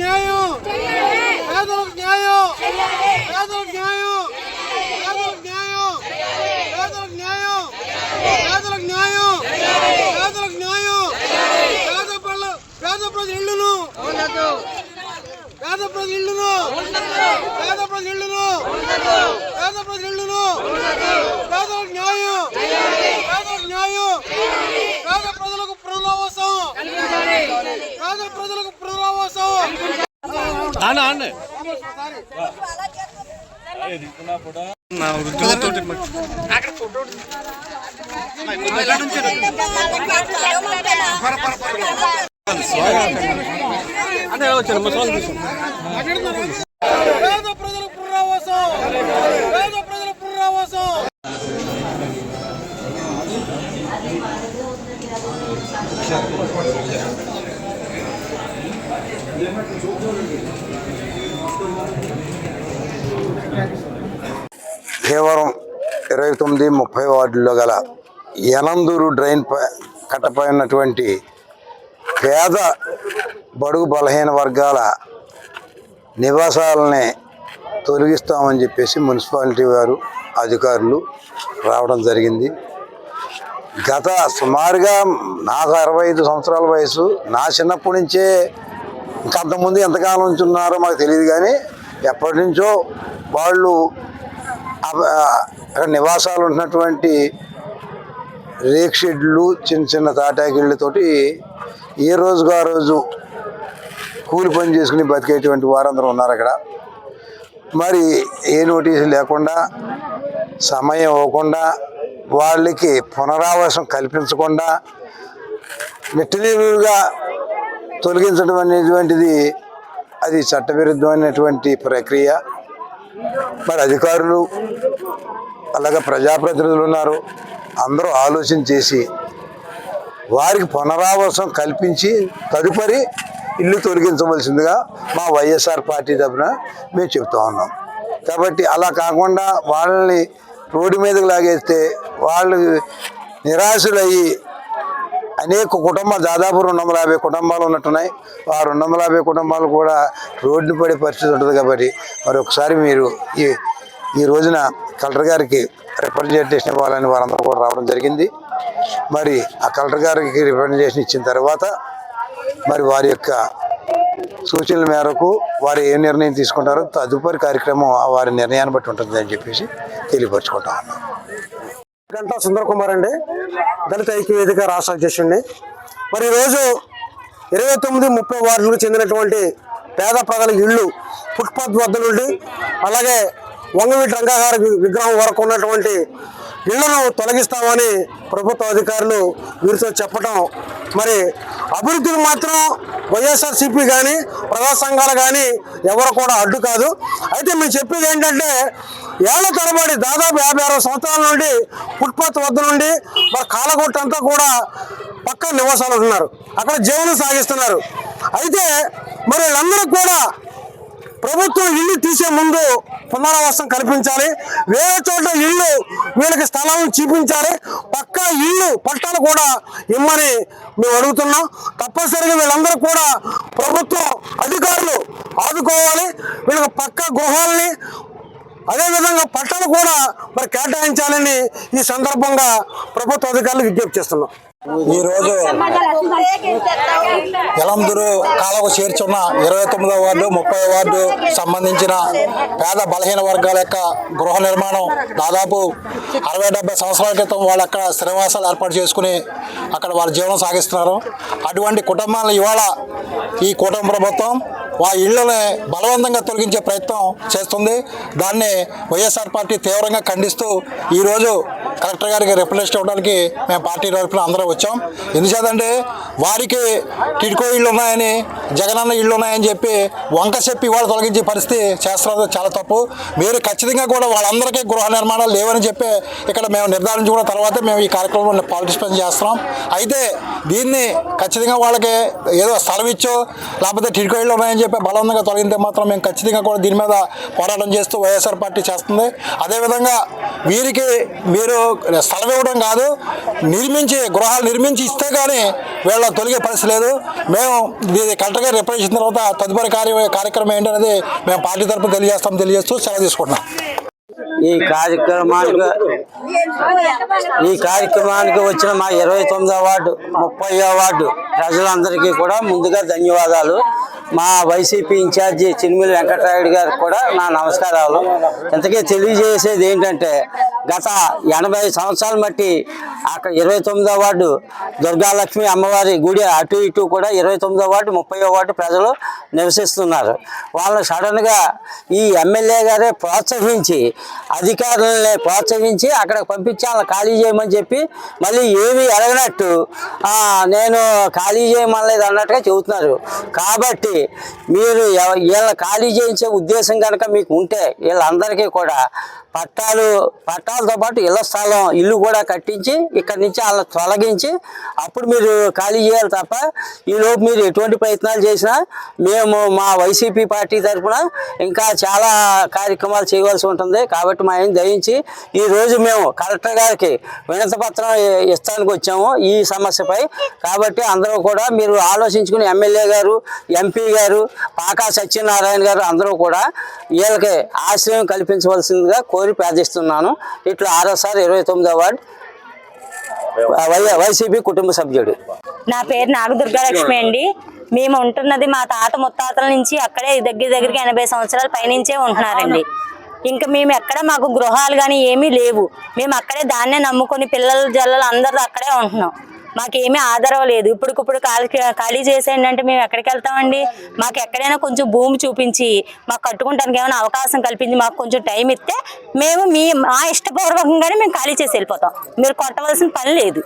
న్యాయం. పేదలకు న్యాయం. పేదలకు న్యాయం. పేదలకు న్యాయం. పేదలకు న్యాయం. పేదలకు న్యాయం. పేదలకు న్యాయం. పేద పళ్ళ పేద ప్రజల ఇళ్ళను. పేద ప్రజల ఇళ్ళను. పేద ప్రజల ఇళ్ళను. పేద ప్రజల పేదలకు న్యాయం పేదలకు న్యాయం పేద ప్రజలకు పునరావాసం పేద ప్రజలకు పునరావాసం ఆన ఆన అంటే వచ్చాను ముసలి పునరావాసం పునరావాసం కేవలం ఇరవై తొమ్మిది ముప్పై వార్డుల్లో గల యనందూరు డ్రైన్ కట్టపై ఉన్నటువంటి పేద బడుగు బలహీన వర్గాల నివాసాలని తొలగిస్తామని చెప్పేసి మున్సిపాలిటీ వారు అధికారులు రావడం జరిగింది. గత సుమారుగా నాకు అరవై ఐదు సంవత్సరాల వయసు నా చిన్నప్పటి నుంచే ఇంకంతకుముందు ఎంతకాలం నుంచి ఉన్నారో మాకు తెలియదు కానీ ఎప్పటి నుంచో వాళ్ళు అక్కడ నివాసాలు ఉన్నటువంటి రేక్ షెడ్లు చిన్న చిన్న తాటాకిళ్ళతోటి ఏ రోజుగా ఆ రోజు కూలి పని చేసుకుని బతికేటువంటి వారందరూ ఉన్నారు అక్కడ. మరి ఏ నోటీసు లేకుండా సమయం ఇవ్వకుండా వాళ్ళకి పునరావాసం కల్పించకుండా నిట్టనీరుగా తొలగించడం అనేటువంటిది అది చట్టవిరుద్ధమైనటువంటి ప్రక్రియ. మరి అధికారులు అలాగే ప్రజాప్రతినిధులు ఉన్నారు. అందరూ ఆలోచన చేసి వారికి పునరావాసం కల్పించి తదుపరి ఇల్లు తొలగించవలసిందిగా మా వైఎస్ఆర్ పార్టీ తరఫున మేము చెప్తా ఉన్నాం. కాబట్టి అలా కాకుండా వాళ్ళని రోడ్డు మీదకి లాగేస్తే వాళ్ళు నిరాశలయ్యి అనేక కుటుంబాలు దాదాపు రెండు వందల యాభై కుటుంబాలు ఉన్నట్టున్నాయి. ఆ రెండు వందల యాభై కుటుంబాలు కూడా రోడ్డు పడే పరిస్థితి ఉంటుంది కాబట్టి మరి ఒకసారి మీరు ఈ ఈ రోజున కలెక్టర్ గారికి రిప్రజెంటేషన్ ఇవ్వాలని వారందరూ కూడా రావడం జరిగింది. మరి ఆ కలెక్టర్ గారికి రిప్రజెంటేషన్ ఇచ్చిన తర్వాత మరి వారి యొక్క సూచనల మేరకు వారు ఏ నిర్ణయం తీసుకుంటారో తదుపరి కార్యక్రమం ఆ వారి నిర్ణయాన్ని బట్టి ఉంటుంది అని చెప్పేసి తెలియపరచుకుంటా ఉన్నాం. గంటా సుందర్ కుమార్ అండి. దళిత ఐక్య వేదిక రాష్ట్ర అధ్యక్షుడిని. మరి ఈరోజు ఇరవై తొమ్మిది ముప్పై వార్డులకు చెందినటువంటి పేద ప్రజల ఇళ్ళు ఫుట్పాత్ వద్ద నుండి అలాగే వంగవీటి రంగాగారి విగ్రహం వరకు ఉన్నటువంటి ఇళ్ళను తొలగిస్తామని ప్రభుత్వ అధికారులు వీరితో చెప్పడం మరి అభివృద్ధికి మాత్రం వైఎస్ఆర్సీపీ కానీ ప్రజా సంఘాలు కానీ ఎవరు కూడా అడ్డు కాదు. అయితే మేము చెప్పేది ఏంటంటే ఏళ్ళ తరబడి దాదాపు యాభై అరవై సంవత్సరాల నుండి ఫుట్పాత్ వద్ద నుండి మరి కాలగొట్టంతా కూడా పక్క నివాసాలు ఉంటున్నారు. అక్కడ జీవనం సాగిస్తున్నారు. అయితే మరి వీళ్ళందరూ కూడా ప్రభుత్వం ఇల్లు తీసే ముందు పునరావాసం కల్పించాలి. వేరే చోట ఇల్లు వీళ్ళకి స్థలాలను చూపించాలి. పక్క ఇల్లు పట్టాలు కూడా ఇమ్మని మేము అడుగుతున్నాం. తప్పనిసరిగా వీళ్ళందరూ కూడా ప్రభుత్వం అధికారులు ఆదుకోవాలి. వీళ్ళకి పక్క గృహాలని అదేవిధంగా పట్టాలు కూడా మరి కేటాయించాలని ఈ సందర్భంగా ప్రభుత్వ అధికారులు విజ్ఞప్తి చేస్తున్నాం. ఈరోజు ఎలందరూ కాలకు చేర్చున్న ఇరవై తొమ్మిదో వార్డు ముప్పై వార్డు సంబంధించిన పేద బలహీన వర్గాల యొక్క గృహ నిర్మాణం దాదాపు అరవై డెబ్బై సంవత్సరాల క్రితం వాళ్ళు అక్కడ శ్రీనివాసాలు ఏర్పాటు చేసుకుని అక్కడ వాళ్ళ జీవనం సాగిస్తున్నారు. అటువంటి కుటుంబాలను ఇవాళ ఈ కుటుంబ ప్రభుత్వం వా ఇళ్ళని బలవంతంగా తొలగించే ప్రయత్నం చేస్తుంది. దాన్ని వైఎస్ఆర్ పార్టీ తీవ్రంగా ఖండిస్తూ ఈరోజు కలెక్టర్ గారికి రిప్రజెంట్ ఇవ్వడానికి మేము పార్టీ తరఫున అందరం వచ్చాం. ఎందుచేతంటే వారికి టిడ్కో ఇళ్ళు ఉన్నాయని జగనన్న ఇళ్ళు ఉన్నాయని చెప్పి వంక చెప్పి వాళ్ళు తొలగించే పరిస్థితి చేస్తున్నారు చాలా తప్పు. మీరు ఖచ్చితంగా కూడా వాళ్ళందరికీ గృహ నిర్మాణాలు లేవని చెప్పి ఇక్కడ మేము నిర్ధారించుకున్న తర్వాత మేము ఈ కార్యక్రమంలో పార్టిసిపేట్ చేస్తున్నాం. అయితే దీన్ని ఖచ్చితంగా వాళ్ళకి ఏదో స్థలం ఇచ్చో లేకపోతే టిడ్కో ఇళ్ళు ఉన్నాయని చెప్పి బలవంతంగా తొలగితే మాత్రం మేము ఖచ్చితంగా కూడా దీని మీద పోరాటం చేస్తూ వైఎస్ఆర్ పార్టీ చేస్తుంది. అదేవిధంగా వీరికి మీరు స్థలం ఇవ్వడం కాదు నిర్మించి గృహాలు నిర్మించి ఇస్తే కానీ వీళ్ళ తొలగే పరిస్థితి లేదు. మేము ఇది కలెక్టర్ కలెక్టర్ గారు రిప్రజెంట్ తర్వాత తదుపరి కార్య కార్యక్రమం ఏంటనేది మేము పార్టీ తరఫున తెలియజేస్తాం తెలియజేస్తూ సెలవు తీసుకుంటున్నాం. ఈ కార్యక్రమానికి ఈ కార్యక్రమానికి వచ్చిన మా ఇరవై తొమ్మిదో వార్డు ముప్పై వార్డు ప్రజలందరికీ కూడా ముందుగా ధన్యవాదాలు. మా వైసీపీ ఇన్ఛార్జి చినిమిలి వెంకటరాయుడు గారికి కూడా నా నమస్కారాలు. ఇంతకీ తెలియజేసేది ఏంటంటే గత ఎనభై సంవత్సరాల మట్టి అక్కడ ఇరవై తొమ్మిదో వార్డు దుర్గాలక్ష్మి అమ్మవారి గుడి అటు ఇటు కూడా ఇరవై తొమ్మిదో వార్డు ముప్పై వార్డు ప్రజలు నివసిస్తున్నారు. వాళ్ళని సడన్గా ఈ ఎమ్మెల్యే గారే ప్రోత్సహించి అధికారులని ప్రోత్సహించి అక్కడ పంపించి వాళ్ళని ఖాళీ చేయమని చెప్పి మళ్ళీ ఏమీ ఎరగనట్టు నేను ఖాళీ చేయమనలేదు అన్నట్టుగా చెబుతున్నారు. కాబట్టి మీరు వీళ్ళ ఖాళీ చేయించే ఉద్దేశం కనుక మీకు ఉంటే వీళ్ళందరికీ కూడా పట్టాలు పట్టాలతో పాటు ఇళ్ళ స్థలం ఇల్లు కూడా కట్టించి ఇక్కడి నుంచి వాళ్ళని తొలగించి అప్పుడు మీరు ఖాళీ చేయాలి తప్ప ఈలోపు మీరు ఎటువంటి ప్రయత్నాలు చేసినా మేము మా వైసీపీ పార్టీ తరఫున ఇంకా చాలా కార్యక్రమాలు చేయవలసి ఉంటుంది. కాబట్టి మా ఆయన దయించి ఈ రోజు మేము కలెక్టర్ గారికి వినతి పత్రం ఇస్తానికి వచ్చాము ఈ సమస్యపై. కాబట్టి అందరూ కూడా మీరు ఆలోచించుకుని ఎమ్మెల్యే గారు ఎంపీ గారు పాకా సత్యనారాయణ గారు అందరూ కూడా వీళ్ళకి ఆశ్రయం కల్పించవలసిందిగా కోరి ప్రార్థిస్తున్నాను. ఇట్లా ఆరోసారి ఇరవై తొమ్మిదో వార్డు వైసీపీ కుటుంబ సభ్యుడు. నా పేరు నాగదుర్గాలక్ష్మి అండి. మేము ఉంటున్నది మా తాత ముత్తాతల నుంచి అక్కడే దగ్గర దగ్గరికి ఎనభై సంవత్సరాల పైనుంచే ఉంటున్నారండి. ఇంకా మేము ఎక్కడ మాకు గృహాలు కానీ ఏమీ లేవు. మేము అక్కడే దాన్నే నమ్ముకొని పిల్లలు జల్లలు అందరూ అక్కడే ఉంటున్నాం. మాకేమీ ఆధారం లేదు. ఇప్పటికిప్పుడు ఖాళీ ఖాళీ చేసేయండి అంటే మేము ఎక్కడికి వెళ్తామండి? మాకు ఎక్కడైనా కొంచెం భూమి చూపించి మాకు కట్టుకుంటానికి ఏమైనా అవకాశం కల్పించి మాకు కొంచెం టైం ఇస్తే మేము మీ మా ఇష్టపూర్వకంగానే మేము ఖాళీ చేసి వెళ్ళిపోతాం. మీరు కొట్టవలసిన పని లేదు.